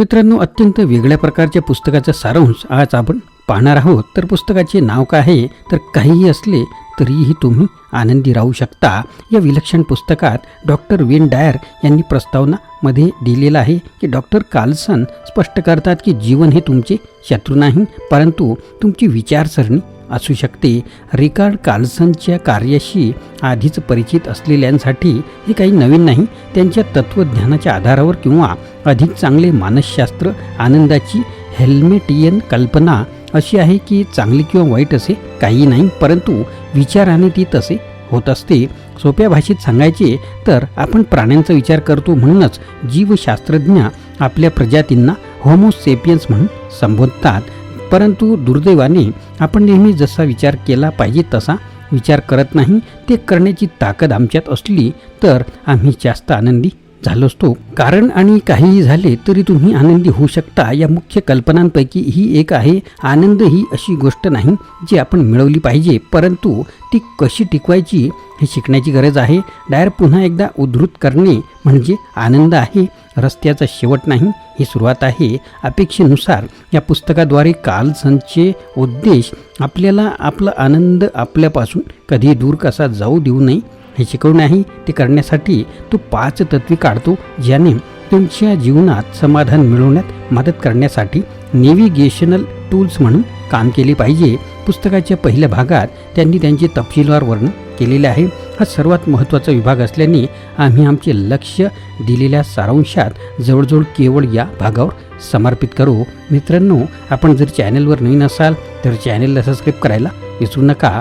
मित्रांनो अत्यंत वेगळ्या प्रकारच्या पुस्तकाचा सारांश आज आपण पाहणार आहोत. तर पुस्तकाचे नाव काय आहे? तर काहीही असले तरीही तुम्ही आनंदी राहू शकता. या विलक्षण पुस्तकात डॉक्टर विन डायर यांनी प्रस्तावनामध्ये दिलेलं आहे की डॉक्टर कार्लसन स्पष्ट करतात की जीवन हे तुमचे शत्रू नाही परंतु तुमची विचारसरणी असू शकते. रिकार्ड कार्लसनच्या कार्याशी आधीच परिचित असलेल्यांसाठी हे काही नवीन नाही. त्यांच्या तत्त्वज्ञानाच्या आधारावर किंवा अधिक चांगले मानसशास्त्र आनंदाची हेल्मेटियन कल्पना अशी आहे की चांगली किंवा वाईट असे काही नाही परंतु विचाराने ती तसे होत असते. सोप्या भाषेत सांगायचे तर आपण प्राण्यांचा विचार करतो म्हणूनच जीवशास्त्रज्ञ आपल्या प्रजातींना होमोसेपियन्स म्हणून संबोधतात. परंतु दुर्दैवाने आपण नेहमी जसा विचार केला पाहिजे तसा विचार करत नाही ते करण्याची ताकद आमच्यात असली तर आम्ही जास्त आनंदी झालो असतो. कारण आणि काहीही झाले तरी तुम्ही आनंदी होऊ शकता. या मुख्य कल्पनांपैकी ही एक आहे. आनंद ही अशी गोष्ट नाही जी आपण मिळवली पाहिजे. परंतु ती कशी टिकवायची हे शिकण्याची गरज आहे. डायर पुन्हा एकदा उद्धृत करणे म्हणजे आनंद आहे. रस्त्याचा शेवट नाही ही सुरुवात आहे. अपेक्षेनुसार या पुस्तकाद्वारे कालसनचे उद्देश आपल्याला आपला आनंद आपल्यापासून कधी दूर कसा जाऊ देऊ नये हे शिकवणे आहे ते करण्यासाठी तो पाच तत्वे काढतो ज्याने तुमच्या जीवनात समाधान मिळवण्यात मदत करण्यासाठी नेव्हिगेशनल टूल्स म्हणून काम केले पाहिजे. पुस्तकाच्या पहिल्या भागात त्यांनी त्यांचे तपशीलवार वर्णन केलेले आहे. हा सर्वात महत्त्वाचा विभाग असल्याने आम्ही आमचे लक्ष दिलेल्या सारांशात जवळजवळ केवळ या भागावर समर्पित करू. मित्रांनो आपण जर चॅनलवर नवीन असाल तर चॅनलला सबस्क्राईब करायला विसरू नका.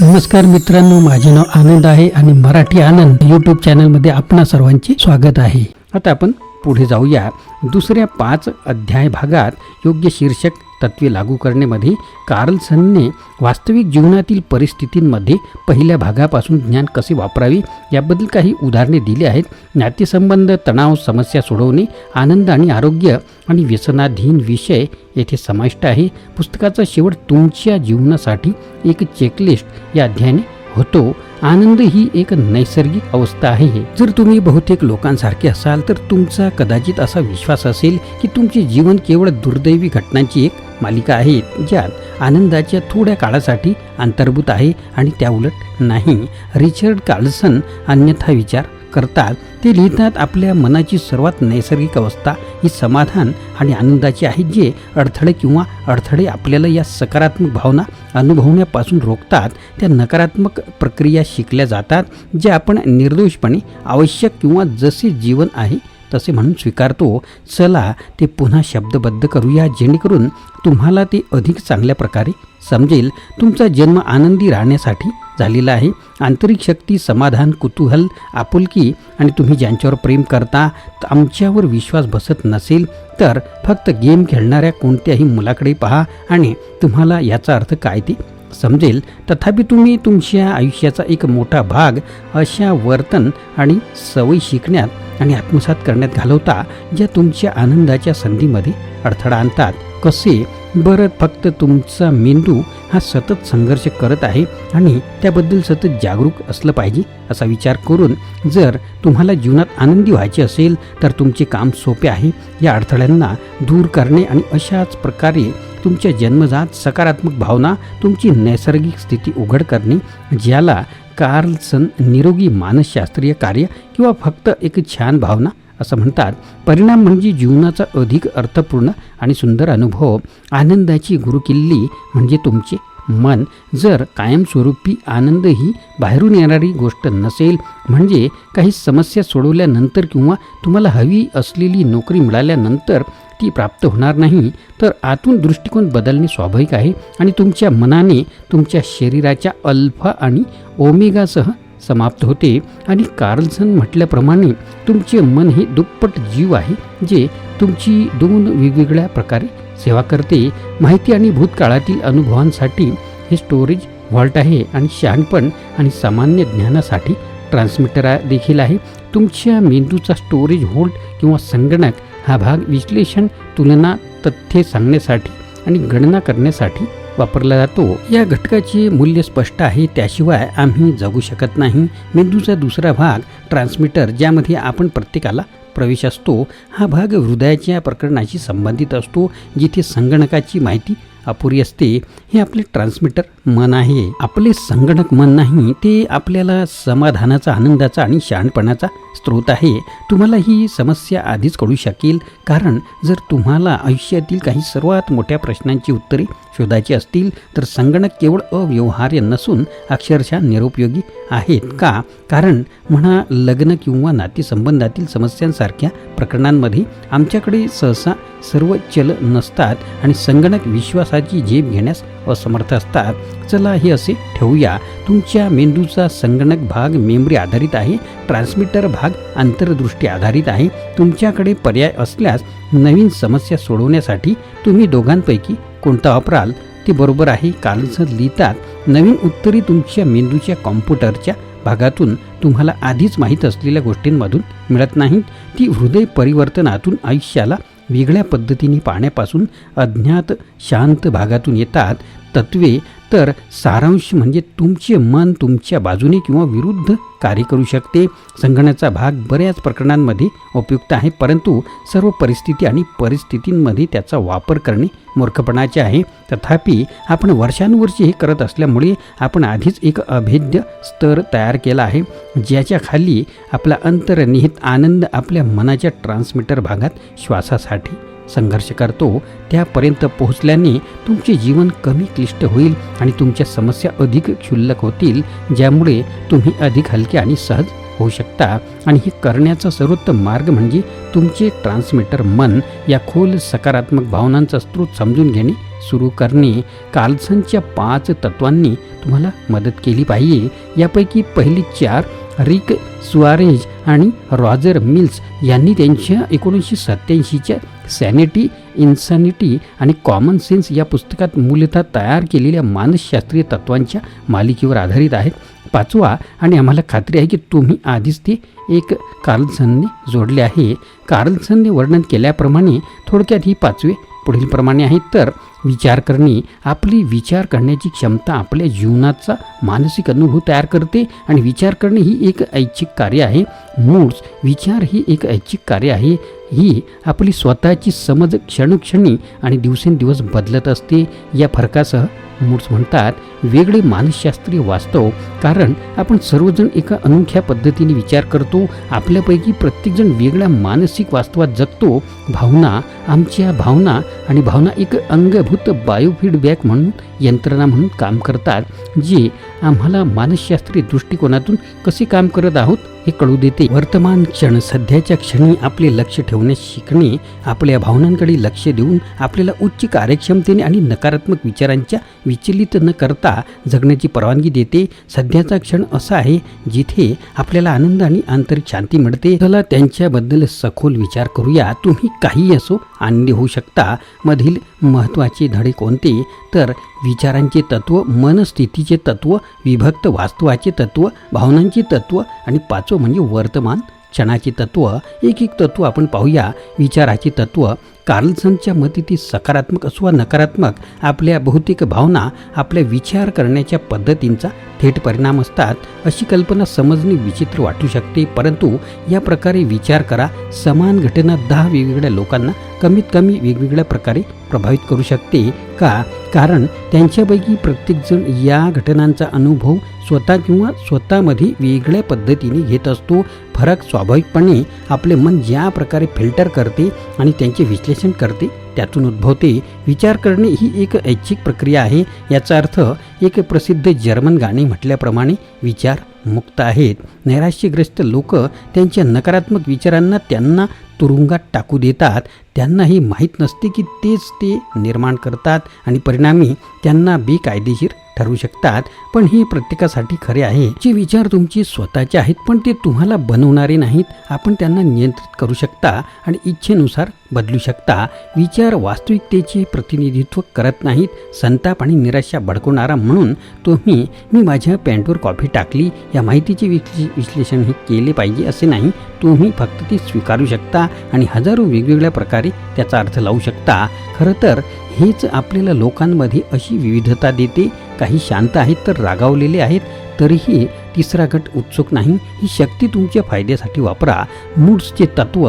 नमस्कार मित्रांनो माझे नाव आनंद आहे आणि मराठी आनंद यूट्यूब चॅनलमध्ये आपणा सर्वांचे स्वागत आहे. आता आपण पुढे जाऊया. दुसऱ्या पाच अध्याय भागात योग्य शीर्षक तत्वे लागू करण्यामध्ये कार्लसनने वास्तविक जीवनातील परिस्थितींमध्ये पहिल्या भागापासून ज्ञान कसे वापरावे याबद्दल काही उदाहरणे दिली आहेत. नातेसंबंध तणाव समस्या सोडवणे आनंद आणि आरोग्य आणि व्यसनाधीन विषय येथे समाविष्ट आहे. पुस्तकाचा शेवट तुमच्या जीवनासाठी एक चेकलिस्ट या अध्यायाने होतो. आनंद ही एक नैसर्गिक अवस्था आहे जर तुम्ही बहुतेक लोकांसारखे असाल तर तुमचा कदाचित असा विश्वास असेल की तुमचे जीवन केवळ दुर्दैवी घटनांची एक मालिका आहे ज्यात आनंदाच्या थोड्या काळासाठी अंतर्भूत आहे आणि त्याउलट नाही. रिचर्ड कार्लसन अन्यथा विचार करतात ते लिहितात आपल्या मनाची सर्वात नैसर्गिक अवस्था ही समाधान आणि आनंदाची आहे जे अडथळे किंवा अडथळे आपल्याला या सकारात्मक भावना अनुभवण्यापासून रोखतात. त्या नकारात्मक प्रक्रिया शिकल्या जातात ज्या आपण निर्दोषपणे आवश्यक किंवा जसे जीवन आहे तसे म्हणून स्वीकारतो. चला ते पुन्हा शब्दबद्ध करूया जेणेकरून तुम्हाला ते अधिक चांगल्या प्रकारे समजेल. तुमचा जन्म आनंदी राहण्यासाठी झालेला आहे. आंतरिक शक्ती समाधान कुतूहल आपुलकी आणि तुम्ही ज्यांच्यावर प्रेम करता आमच्यावर विश्वास बसत नसेल तर फक्त गेम खेळणाऱ्या कोणत्याही मुलाकडे पहा आणि तुम्हाला याचा अर्थ काय ते समजेल तथापि तुम्ही तुमच्या आयुष्याचा एक मोठा भाग अशा वर्तन आणि सवयी शिकण्यात आणि आत्मसात करण्यात घालवता ज्या तुमच्या आनंदाच्या संधीमध्ये अडथळा आणतात. कसे? बरं फक्त तुमचा मेंदू हा सतत संघर्ष करत आहे आणि त्याबद्दल सतत जागरूक असलं पाहिजे असा विचार करून जर तुम्हाला जीवनात आनंदी व्हायचे असेल तर तुमचे काम सोपे आहे. या अडथळ्यांना दूर करणे आणि अशाच प्रकारे तुमच्या जन्मजात सकारात्मक भावना तुमची नैसर्गिक स्थिती उघड करणे ज्याला कार्लसन निरोगी मानसशास्त्रीय कार्य किंवा फक्त एक छान भावना असं म्हणतात. परिणाम म्हणजे जीवनाचा अधिक अर्थपूर्ण आणि सुंदर अनुभव. आनंदाची गुरुकिल्ली म्हणजे तुमचे मन. जर कायमस्वरूपी आनंद ही बाहेरून येणारी गोष्ट नसेल म्हणजे काही समस्या सोडवल्यानंतर किंवा तुम्हाला हवी असलेली नोकरी मिळाल्यानंतर ती प्राप्त होणार नाही तर आतून दृष्टिकोन बदलणे स्वाभाविक आहे आणि तुमच्या मनाने तुमच्या शरीराच्या अल्फा आणि ओमेगासह समाप्त होते. आणि कार्लसन म्हटल्याप्रमाणे तुमचे मन हे दुप्पट जीव आहे जे तुमची दोन वेगवेगळ्या प्रकारे सेवा करते. माहिती आणि भूतकाळातील अनुभवांसाठी हे स्टोरेज व्हॉल्ट आहे आणि शहाणपण आणि सामान्य ज्ञानासाठी ट्रान्समीटर देखील आहे. तुमच्या मेंदूचा स्टोरेज होल्ड किंवा संगणक हा भाग विश्लेषण तुलना तथ्ये सांगण्यासाठी आणि गणना करण्यासाठी वापरला जातो. या घटकाचे मूल्य स्पष्ट आहे त्याशिवाय आम्ही जगू शकत नाही. मेंदूचा दुसरा भाग ट्रान्समीटर ज्यामध्ये आपण प्रत्येकाला प्रवेश असतो हा भाग हृदयाच्या प्रकरणाशी संबंधित असतो जिथे संगणकाची माहिती अपुरी असते हे आपले ट्रान्समीटर मन आहे. आपले संगणक मन नाही ते आपल्याला समाधानाचा आनंदाचा आणि शहाणपणाचा स्रोत आहे. तुम्हाला ही समस्या आधीच कळू शकेल. कारण जर तुम्हाला आयुष्यातील काही सर्वात मोठ्या प्रश्नांची उत्तरे शोधायची असतील तर संगणक केवळ अव्यवहार्य नसून अक्षरशः निरुपयोगी आहेत का? कारण म्हणा लग्न किंवा नातेसंबंधातील समस्यांसारख्या प्रकरणांमध्ये आमच्याकडे सहसा सर्व चल नसतात आणि संगणक विश्वास विश्वासाची झेप घेण्यास असमर्थ असतात. चला हे असे ठेवूया. तुमच्या मेंदूचा संगणक भाग मेमरी आधारित आहे. ट्रान्समीटर भाग अंतर्दृष्टी आधारित आहे. तुमच्याकडे पर्याय असल्यास नवीन समस्या सोडवण्यासाठी तुम्ही दोघांपैकी कोणता वापराल? ते बरोबर आहे. कालचं लिहितात नवीन उत्तरे तुमच्या मेंदूच्या कॉम्प्युटरच्या भागातून तुम्हाला आधीच माहीत असलेल्या गोष्टींमधून मिळत नाहीत. ती हृदय परिवर्तनातून आयुष्याला वेगळ्या पद्धतीने पाहण्यापासून अज्ञात शांत भागातून येतात तत्वे तर सारांश म्हणजे तुमचे मन तुमच्या बाजूने किंवा विरुद्ध कार्य करू शकते. संगणकाचा भाग बऱ्याच प्रकरणांमध्ये उपयुक्त आहे परंतु सर्व परिस्थिती आणि परिस्थितींमध्ये त्याचा वापर करणे मूर्खपणाचे आहे. तथापि आपण वर्षानुवर्षे हे करत असल्यामुळे आपण आधीच एक अभेद्य स्तर तयार केला आहे ज्याच्या खाली आपला अंतर्निहित आनंद आपल्या मनाच्या ट्रान्समीटर भागात श्वासासाठी संघर्ष करतो त्यापर्यंत पोहोचल्याने तुमचे जीवन कमी क्लिष्ट होईल आणि तुमच्या समस्या अधिक क्षुल्लक होतील ज्यामुळे तुम्ही अधिक हलके आणि सहज होऊ शकता. आणि हे करण्याचा सर्वोत्तम मार्ग म्हणजे तुमचे ट्रान्समीटर मन या खोल सकारात्मक भावनांचा स्रोत समजून घेणे सुरू करणे. कार्लसनच्या पाच तत्वांनी तुम्हाला मदत केली पाहिजे. यापैकी पहिली चार रिक सुआरेज आणि रॉजर मिल्स यांनी त्यांच्या एकोणीसशे सत्याऐंशीच्या सॅनिटी इन्सॅनिटी आणि कॉमन सेन्स या पुस्तकात मूलतः तयार केलेल्या मानसशास्त्रीय तत्वांच्या मालिकेवर आधारित आहेत. पाचवा आणि आम्हाला खात्री आहे की तुम्ही आधीच ते एक कार्लसनने जोडले आहे. कार्लसनने वर्णन केल्याप्रमाणे थोडक्यात ही पाचवे पुढीलप्रमाणे आहेत तर विचार करणे आपली विचार करण्याची क्षमता आपल्या जीवनाचा मानसिक अनुभव तयार करते आणि विचार करणे ही एक ऐच्छिक कार्य आहे. मूड्स विचार ही एक ऐच्छिक कार्य आहे. ही आपली स्वतःची समज क्षणोक्षणी आणि दिवसेंदिवस बदलत असते. या फरकासह मूड्स म्हणतात वेगळे मानसशास्त्रीय वास्तव कारण आपण सर्वजण एका अनोख्या पद्धतीने विचार करतो आपल्यापैकी प्रत्येकजण वेगळ्या मानसिक वास्तवात जगतो. भावना आमच्या भावना आणि भावना एक अंगभूत बायोफीडबॅक म्हणून यंत्रणा म्हणून काम करतात जे आम्हाला मानसशास्त्रीय दृष्टिकोनातून कसे काम करत आहोत हे कळू देते. वर्तमान क्षण सध्याच्या क्षणी आपले लक्ष ठेवण्यास शिकणे आपल्या भावनांकडे लक्ष देऊन आपल्याला उच्च कार्यक्षमतेने आणि नकारात्मक विचारांच्या विचलित न करता जगण्याची परवानगी देते. सध्याचा क्षण असा आहे जिथे आपल्याला आनंद आणि आंतरिक शांती मिळते. चला त्यांच्याबद्दल सखोल विचार करूया. तुम्ही काही असो आनंदी होऊ शकता. मधील महत्त्वाचे धडे कोणते? तर विचारांचे तत्व मनस्थितीचे तत्व विभक्त वास्तवाचे तत्व भावनांचे तत्व आणि पाचवं म्हणजे वर्तमान क्षणाचे तत्व. एक एक तत्व आपण पाहूया. विचाराचे तत्व. कार्लसनच्या मते ती सकारात्मक असो वा नकारात्मक. आपल्या बहुतेक भावना आपल्या विचार करण्याच्या पद्धतींचा थेट परिणाम असतात. अशी कल्पना समजणे विचित्र वाटू शकते. परंतु या प्रकारे विचार करा. समान घटना दहा वेगवेगळ्या लोकांना कमीत कमी वेगवेगळ्या प्रकारे प्रभावित करू शकते. का? कारण त्यांच्यापैकी प्रत्येकजण या घटनांचा अनुभव स्वतः किंवा स्वतःमध्ये वेगळ्या पद्धतीने घेत असतो. फरक स्वाभाविकपणे आपले मन ज्या प्रकारे फिल्टर करते आणि त्यांचे विश्लेषण करते त्यातून उद्भवते. विचार करणे ही एक ऐच्छिक प्रक्रिया आहे. याचा अर्थ एक प्रसिद्ध जर्मन गाणे म्हटल्याप्रमाणे विचार मुक्त आहेत. नैराश्यग्रस्त लोक त्यांच्या नकारात्मक विचारांना त्यांना तुरुंगात टाकू देतात. त्यांना हे माहीत नसते की तेच ते निर्माण करतात आणि परिणामी त्यांना बेकायदेशीर ठरू शकतात पण हे प्रत्येकासाठी खरे आहे. जे विचार तुमचे स्वतःचे आहेत पण ते तुम्हाला बनवणारे नाहीत. आपण त्यांना नियंत्रित करू शकता आणि इच्छेनुसार बदलू शकता. विचार वास्तविकतेचे प्रतिनिधित्व करत नाहीत. संताप आणि निराशा भडकवणारा म्हणून तुम्ही मी माझ्या पॅन्टवर कॉफी टाकली या माहितीचे विश्लेषण हे केले पाहिजे असे नाही. तुम्ही फक्त ते स्वीकारू शकता आणि हजारो वेगवेगळ्या प्रकारे त्याचा अर्थ लावू शकता. खरं तर हेच आपल्याला लोकांमध्ये अशी विविधता देते काही शांत आहेत तर रागावलेले आहेत तरीही तिसरा गट उत्सुक नाही. ही शक्ती तुमच्या फायद्यासाठी वापरा. मूड्सचे तत्व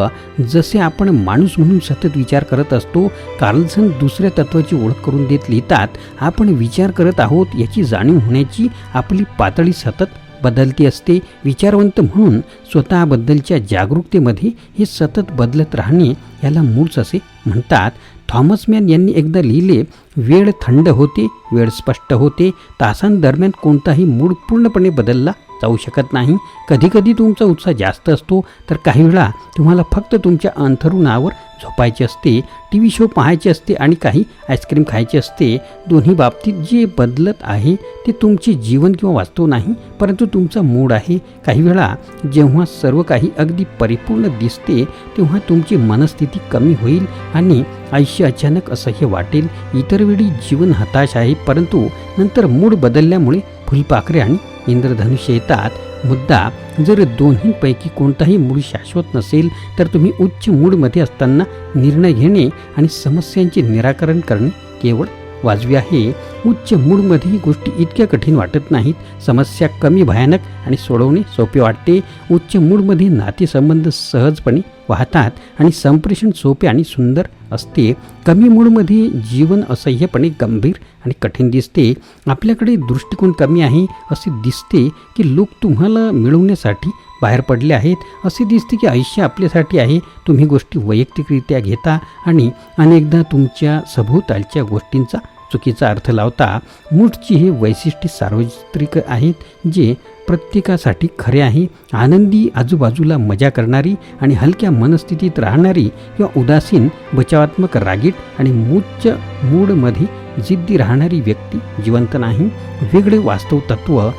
जसे आपण माणूस म्हणून सतत विचार करत असतो कार्लसन दुसऱ्या तत्वाची ओळख करून देत लिहितात आपण विचार करत आहोत याची जाणीव होण्याची आपली पातळी सतत बदलती असते विचारवंत म्हणून स्वतःबद्दलच्या जागरूकतेमध्ये हे सतत बदलत राहणे याला मूड्स असे म्हणतात. थॉमस मॅन यांनी एकदा लिहिले वेळ थंड होते वेळ स्पष्ट होते. तासांदरम्यान कोणताही मूड पूर्णपणे बदलला जाऊ शकत नाही. कधीकधी तुमचा उत्साह जास्त असतो तर काही वेळा तुम्हाला फक्त तुमच्या अंथरुणावर झोपायचे असते टी व्ही शो पाहायचे असते आणि काही आईस्क्रीम खायचे असते. दोन्ही बाबतीत जे बदलत आहे ते तुमचे जीवन किंवा वास्तव नाही परंतु तुमचा मूड आहे. काही वेळा जेव्हा सर्व काही अगदी परिपूर्ण दिसते तेव्हा तुमची मनस्थिती कमी होईल आणि आयुष्य अचानक असह्य वाटेल. इतर वेळी जीवन हताश आहे परंतु नंतर मूड बदलल्यामुळे फुलपाखरे आणि इंद्रधनुष्य येतात मुद्दा जर दोन्हीपैकी कोणताही मूड शाश्वत नसेल तर तुम्ही उच्च मूडमध्ये असताना निर्णय घेणे आणि समस्यांचे निराकरण करणे केवळ वाजवी आहे. उच्च मूडमध्ये ही गोष्टी इतक्या कठीण वाटत नाहीत. समस्या कमी भयानक आणि सोडवणे सोपे वाटते. उच्च मूडमध्ये नातेसंबंध सहजपणे वाहतात आणि संप्रेषण सोपे आणि सुंदर असते कमी मूडमध्ये जीवन असह्यपणे गंभीर आणि कठीण दिसते. आपल्याकडे दृष्टिकोन कमी आहे असे दिसते की लोक तुम्हाला मिळवण्यासाठी बाहेर पडले आहेत. असे दिसते की आयुष्य आपल्यासाठी आहे. तुम्ही गोष्टी वैयक्तिकरित्या घेता आणि अनेकदा तुमच्या सभोवतालच्या गोष्टींचा चुकीचा अर्थ लावता. मूठची हे वैशिष्ट्ये सार्वत्रिक आहेत जे प्रत्येकासाठी खरे आहे. आनंदी आजूबाजूला मजा करणारी आणि हलक्या मनस्थितीत राहणारी किंवा उदासीन बचावात्मक रागीट आणि मूच्च मूडमध्ये जिद्दी राहणारी व्यक्ती जिवंत नाही. वेगळे वास्तव तत्व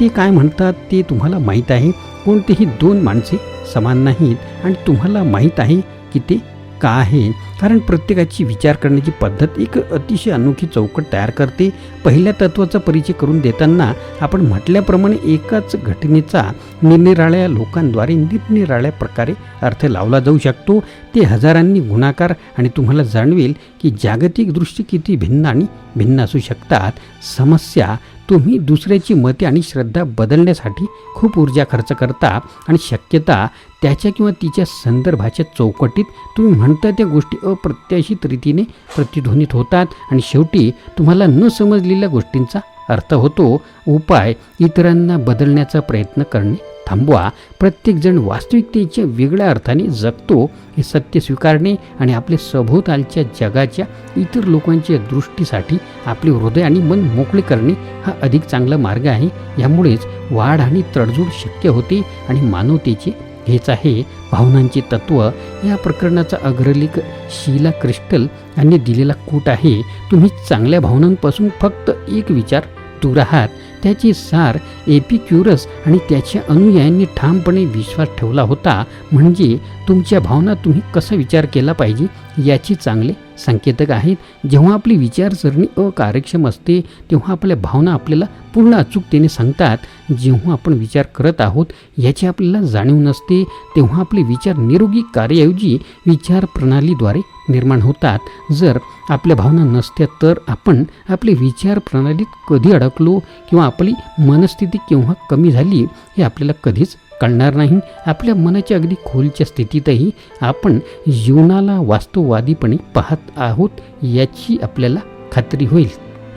ते काय म्हणतात ते तुम्हाला माहीत आहे. कोणतेही दोन माणसे समान नाहीत आणि तुम्हाला माहीत आहे की ते का आहे? कारण प्रत्येकाची विचार करण्याची पद्धत एक अतिशय अनोखी चौकट तयार करते. पहिल्या तत्वाचा परिचय करून देताना आपण म्हटल्याप्रमाणे एकाच घटनेचा निरनिराळ्या लोकांद्वारे निरनिराळ्या प्रकारे अर्थ लावला जाऊ शकतो. ते हजारांनी गुणाकार आणि तुम्हाला जाणवेल की जागतिक दृष्टी किती भिन्न आणि भिन्न असू शकतात. समस्या तुम्ही दुसऱ्याची मते आणि श्रद्धा बदलण्यासाठी खूप ऊर्जा खर्च करता आणि शक्यता त्याच्या किंवा तिच्या संदर्भाच्या चौकटीत तुम्ही म्हणता त्या गोष्टी अप्रत्याशित रीतीने प्रतिध्वनित होतात आणि शेवटी तुम्हाला न समजलेल्या गोष्टींचा अर्थ होतो उपाय इतरांना बदलण्याचा प्रयत्न करणे. थांबवा. प्रत्येकजण वास्तविकतेच्या वेगळ्या अर्थाने जगतो हे सत्य स्वीकारणे आणि आपल्या सभोवतालच्या जगाच्या इतर लोकांच्या दृष्टीसाठी आपले हृदय आणि मन मोकळे करणे हा अधिक चांगला मार्ग आहे. यामुळेच वाढ आणि तडजोड शक्य होते आणि मानवतेचे हेच आहे. भावनांचे तत्व या प्रकरणाचा अग्रलेख शीला क्रिस्टल यांनी दिलेला कूट आहे. तुम्ही चांगल्या भावनांपासून फक्त एक विचार दूर आहात. त्याची सार एपिक्युरस आणि त्याच्या अनुयायांनी ठामपणे विश्वास ठेवला होता. म्हणजे तुमच्या भावना तुम्ही कसा विचार केला पाहिजे? याची चांगले संकेतक आहेत. जेव्हा आपली विचारसरणी अकार्यक्षम असते तेव्हा आपल्या भावना आपल्याला पूर्ण अचूकतेने सांगतात. जेव्हा आपण विचार करत आहोत याची आपल्याला जाणीव नसते तेव्हा आपले विचार निरोगी कार्याऐवजी विचार प्रणालीद्वारे निर्माण होतात. जर आपल्या भावना नसत्या तर आपण आपले विचार प्रणालीत कधी अडकलो किंवा आपली मनस्थिती केव्हा कमी झाली हे आपल्याला कधीच कळणार नाही. आपल्या मनाच्या अगदी खोलच्या स्थितीतही आपण जीवनाला वास्तववादीपणे पाहत आहोत याची आपल्याला खात्री होईल.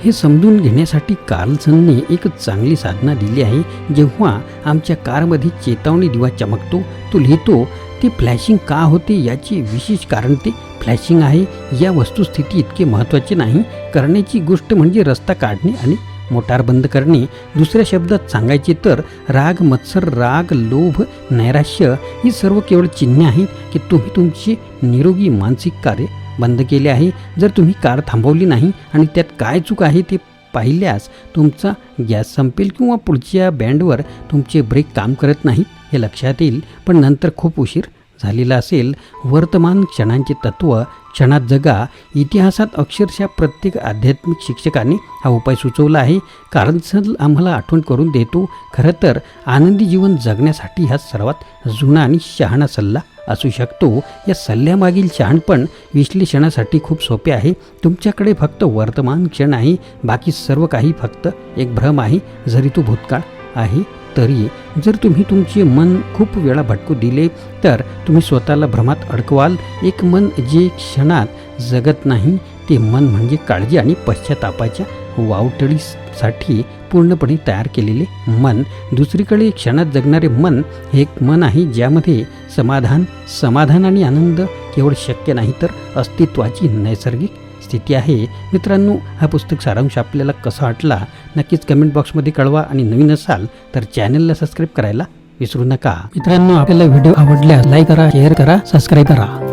हे समजून घेण्यासाठी कार्लसनने एक चांगली साधना दिली आहे. जेव्हा आमच्या कारमध्ये चेतावणी दिवा चमकतो तो लिहितो ते फ्लॅशिंग का होते याचे विशेष कारण ते फ्लॅशिंग आहे. या वस्तुस्थिती इतके महत्त्वाचे नाही. करण्याची गोष्ट म्हणजे रस्ता काढणे आणि मोटार बंद करणे दुसऱ्या शब्दात सांगायचे तर राग मत्सर राग लोभ नैराश्य ही सर्व केवळ चिन्हे आहेत की तुम्ही तुमचे निरोगी मानसिक कार्य बंद केले आहे. जर तुम्ही कार थांबवली नाही आणि त्यात काय चूक आहे ते पाहिल्यास तुमचा गॅस संपेल किंवा पुढच्या बँडवर तुमचे ब्रेक काम करत नाहीत हे लक्षात येईल. पण नंतर खूप उशीर झालेला असेल वर्तमान क्षणांचे तत्त्व क्षणात जगा इतिहासात अक्षरशः प्रत्येक आध्यात्मिक शिक्षकाने हा उपाय सुचवला आहे. कारण सल आम्हाला आठवण करून देतो खरं तर आनंदी जीवन जगण्यासाठी हा सर्वात जुना आणि शहाणा सल्ला असू शकतो. या सल्ल्यामागील शहाणपण विश्लेषणासाठी खूप सोपे आहे. तुमच्याकडे फक्त वर्तमान क्षण आहे बाकी सर्व काही फक्त एक भ्रम आहे. जरी तो भूतकाळ आहे तरी जर तुम्ही तुमचे मन खूप वेळा भटकू दिले तर तुम्ही स्वतःला भ्रमात अडकवाल. एक मन जे क्षणात जगत नाही ते मन म्हणजे काळजी आणि पश्चातापाच्या वावटळीसाठी पूर्णपणे तयार केलेले मन. दुसरीकडे क्षणात जगणारे मन हे एक मन आहे ज्यामध्ये समाधान समाधान आणि आनंद केवळ शक्य नाही तर अस्तित्वाची नैसर्गिक स्थिती आहे. मित्रांनो हा पुस्तक सारांश आपल्याला कसा वाटला नक्कीच कमेंट बॉक्समध्ये कळवा आणि नवीन असाल तर चॅनलला सबस्क्राईब करायला विसरू नका. मित्रांनो आपल्याला व्हिडिओ आवडल्यास लाईक करा शेअर करा सबस्क्राईब करा.